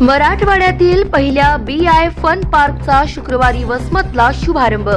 मराठवाड्यातील पहिल्या बी I fun पार्कचा शुक्रवारी वसमतला शुभारंभ.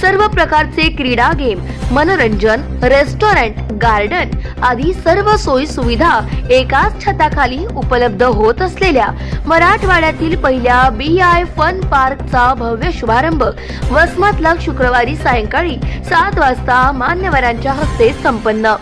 सर्व प्रकारचे क्रीडा गेम मनोरंजन रेस्टॉरंट गार्डन आदी सर्व सोयी सुविधा एकाच छताखाली उपलब्ध होत असलेल्या मराठवाड्यातील पहिल्या बी आय फन पार्कचा भव्य शुभारंभ वसमतला शुक्रवारी सायंकाळी सात वाजता मान्यवरांच्या हस्ते संपन्न.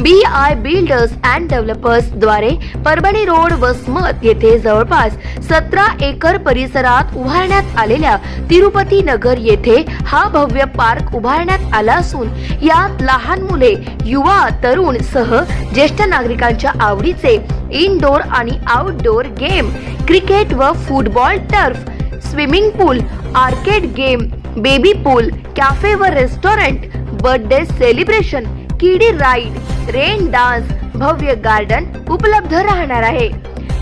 बी आय बिल्डर्स अँड डेव्हलपर्सद्वारे परभणी रोड वसमत येथे जवळपास सतरा एकर परिसरात उभारण्यात आलेल्या तिरुपती नगर येथे हा भव्य पार्क उभारण्यात आला असून यात लहान मुले युवा तरुण सह ज्येष्ठ नागरिकांच्या आवडीचे इनडोर आणि आउटडोर गेम क्रिकेट व football turf swimming pool arcade game baby pool cafe व restaurant birthday celebration kiddie ride rain dance भव्य गार्डन उपलब्ध राहणार आहे.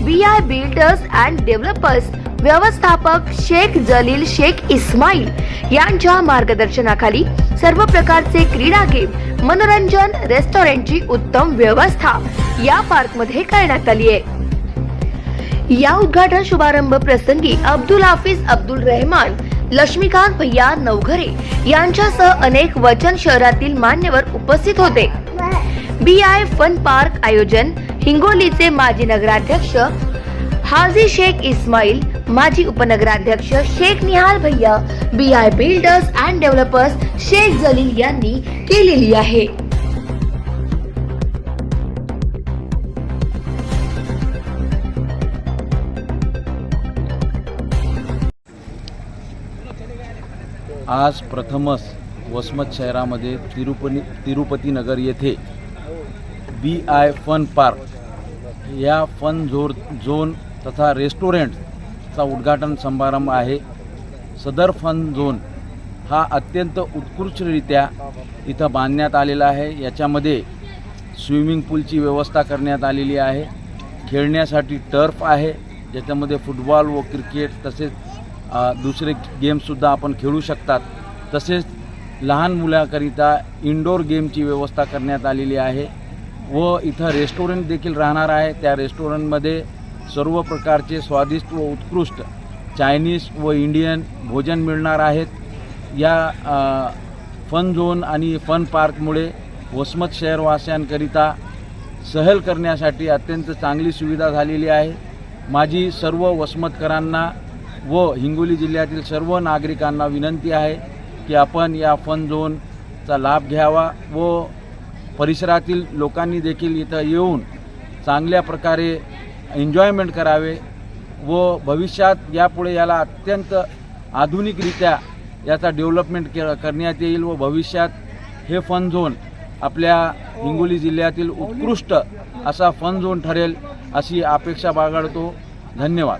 B I builders and developers व्यवस्थापक शेख जलील शेख इस्माईल यांच्या मार्गदर्शनाखाली सर्व प्रकारचे क्रीडा गेम मनोरंजन रेस्टॉरंटची उत्तम व्यवस्था या पार्कमध्ये करण्यात आली आहे. या उद्घाटन शुभारंभ प्रसंगी अब्दुल हाफिज अब्दुल रहमान लक्ष्मीकांत भैया नवघरे यांच्यासह अनेक वचन शहरातील मान्यवर उपस्थित होते. बी आय फन पार्क आयोजन हिंगोलीचे माजी नगराध्यक्ष हाजी शेख इस्माईल माजी उपनगराध्यक्ष शेख निहाल भैया B I builders and developers Shaikh Jalil यांनी केलेली आहे. आज प्रथमच वसमत शहरामध्ये तिरुपनी तिरुपती नगर येथे बी आय फन पार्क या फन झोर झोन तथा रेस्टॉरंटचा उद्घाटन समारंभ आहे. सदर फन झोन हा अत्यंत उत्कृष्टरित्या इथं बांधण्यात आलेला आहे. याच्यामध्ये स्विमिंग पूलची व्यवस्था करण्यात आलेली आहे. खेळण्यासाठी टर्फ आहे. ज्याच्यामध्ये फुटबॉल व क्रिकेट तसेच दुसरे गेमसुद्धा आपण खेळू शकतात. तसेच लहान मुलाकरिता इंडोर गेमची व्यवस्था करण्यात आलेली आहे व इथं रेस्टॉरंट देखील राहणार आहे. त्या रेस्टॉरंटमध्ये सर्व प्रकारचे स्वादिष्ट व उत्कृष्ट चायनीज व इंडियन भोजन मिळणार आहेत. या फन झोन आणि फन पार्कमुळे वसमत शहरवासियांकरिता सहल करण्यासाठी अत्यंत चांगली सुविधा झालेली आहे. माझी सर्व वसमतकरांना व हिंगोली जिल्ह्यातील सर्व नागरिकांना विनंती आहे की आपण या फन झोनचा लाभ घ्यावा व परिसरातील लोकांनी देखील इथं येऊन चांगल्या प्रकारे एन्जॉयमेंट करावे व भविष्यात यापुढे याला अत्यंत आधुनिकरित्या याचा डेव्हलपमेंट के करण्यात येईल व भविष्यात हे फन झोन आपल्या हिंगोली जिल्ह्यातील उत्कृष्ट असा फन झोन ठरेल अशी अपेक्षा बाळगतो. धन्यवाद.